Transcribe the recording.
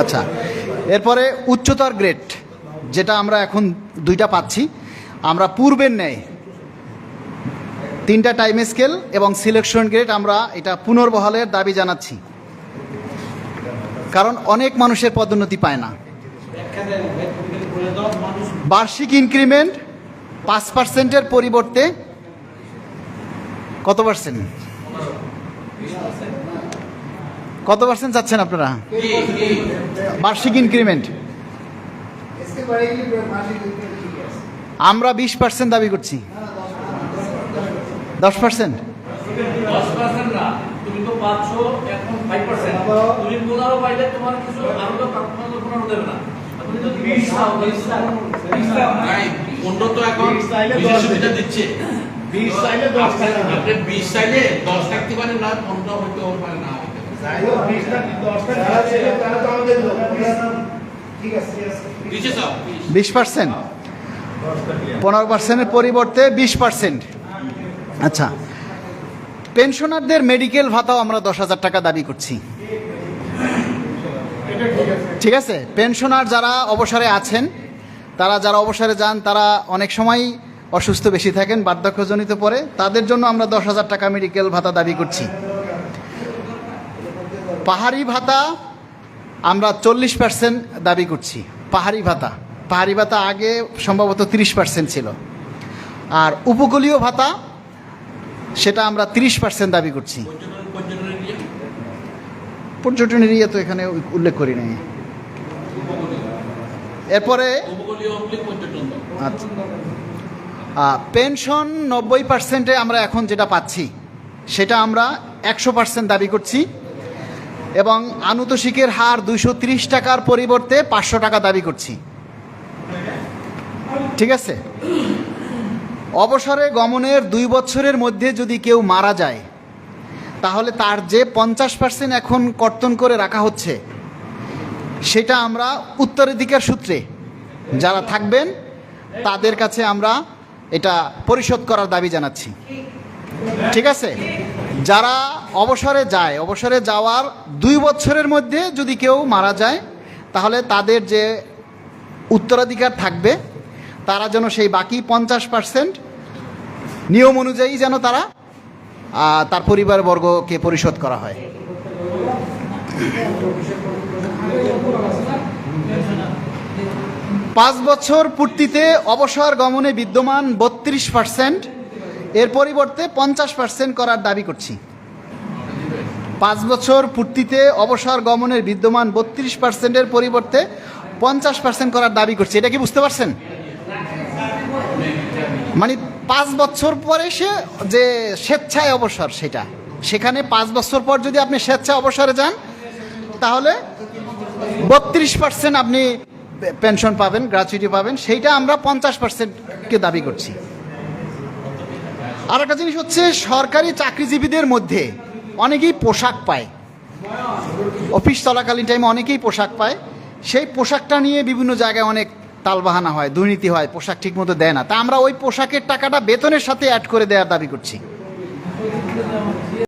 আচ্ছা এরপরে উচ্চতর গ্রেড যেটা আমরা এখন দুইটা পাচ্ছি। আমরা পূর্বের ন্যায় তিনটা টাইম স্কেল এবং সিলেকশন গ্রেড আমরা এটা পুনর্বহালের দাবি জানাচ্ছি। কারণ অনেক মানুষের পদোন্নতি পায় না। বার্ষিক ইনক্রিমেন্ট পাঁচ পার্সেন্টের পরিবর্তে কত পার্সেন্ট কত পার্সেন্ট চাচ্ছেন আপনারা? বার্ষিক ইনক্রিমেন্ট আমরা বিশ পার্সেন্ট দাবি করছি। দশ পার্সেন্ট বিশ দশ থাকতে পারে না পনেরো হইতে পারে না বিশ পার্সেন্ট পনেরো পার্সেন্টের পরিবর্তে বিশ পার্সেন্ট আচ্ছা পেনশনারদের মেডিকেল ভাতাও আমরা দশ হাজার টাকা দাবি করছি। ঠিক আছে? পেনশনার যারা অবসরে আছেন, তারা যারা অবসরে যান, তারা অনেক সময় অসুস্থ বেশি থাকেন, বার্ধক্যজনিত পরে, তাদের জন্য আমরা দশ হাজার টাকা মেডিকেল ভাতা দাবি করছি। পাহাড়ি ভাতা আমরা চল্লিশ পার্সেন্ট দাবি করছি। পাহাড়ি ভাতা। পাহাড়ি ভাতা আগে সম্ভবত তিরিশ পার্সেন্ট ছিল। আর উপকূলীয় ভাতা, সেটা আমরা তিরিশ পার্সেন্ট দাবি করছি। পর্যটন এরিয়া তো এখানে উল্লেখ করি নাই। এরপরে। আচ্ছা। পেনশন নব্বই পার্সেন্টে আমরা এখন যেটা পাচ্ছি, সেটা আমরা একশো পার্সেন্ট দাবি করছি। এবং আনুতোষিকের হার দুইশো ত্রিশ টাকার পরিবর্তে পাঁচশো টাকা দাবি করছি। ঠিক আছে? অবসরে গমনের দুই বছরের মধ্যে যদি কেউ মারা যায়, তাহলে তার যে পঞ্চাশ পার্সেন্ট এখন কর্তন করে রাখা হচ্ছে, সেটা আমরা উত্তরাধিকার সূত্রে যারা থাকবেন, তাদের কাছে আমরা এটা পরিশোধ করার দাবি জানাচ্ছি। ঠিক আছে? যারা অবসরে যায়, অবসরে যাওয়ার দুই বছরের মধ্যে যদি কেউ মারা যায়, তাহলে তাদের যে উত্তরাধিকার থাকবে, তারা যেন সেই বাকি পঞ্চাশ পার্সেন্ট নিয়ম অনুযায়ী যেন তারা তার পরিবারবর্গকে পরিশোধ করা হয়। পাঁচ বছর পূর্তিতে অবসর গমনে বিদ্যমান বত্রিশ পার্সেন্ট এর পরিবর্তে পঞ্চাশ পার্সেন্ট করার দাবি করছি। পাঁচ বছর পূর্তিতে অবসর গমনের বিদ্যমান বত্রিশ পার্সেন্টের পরিবর্তে পঞ্চাশ পার্সেন্ট করার দাবি করছি। এটা কি বুঝতে পারছেন? মানে পাঁচ বছর পরে সে যে স্বেচ্ছায় অবসর সেটা, সেখানে পাঁচ বছর পর যদি আপনি স্বেচ্ছায় অবসরে যান, তাহলে বত্রিশ পার্সেন্ট আপনি পেনশন পাবেন গ্র্যাচুইটি পাবেন, সেইটা আমরা পঞ্চাশ পার্সেন্টকে দাবি করছি। আর একটা জিনিস হচ্ছে সরকারি চাকরিজীবীদের মধ্যে অনেকেই পোশাক পায়। অফিস চলাকালীন টাইমে অনেকেই পোশাক পায়। সেই পোশাকটা নিয়ে বিভিন্ন জায়গায় অনেক তালবাহানা হয়, দুর্নীতি হয়, পোশাক ঠিকমতো দেয় না। তা আমরা ওই পোশাকের টাকাটা বেতনের সাথে অ্যাড করে দেওয়ার দাবি করছি।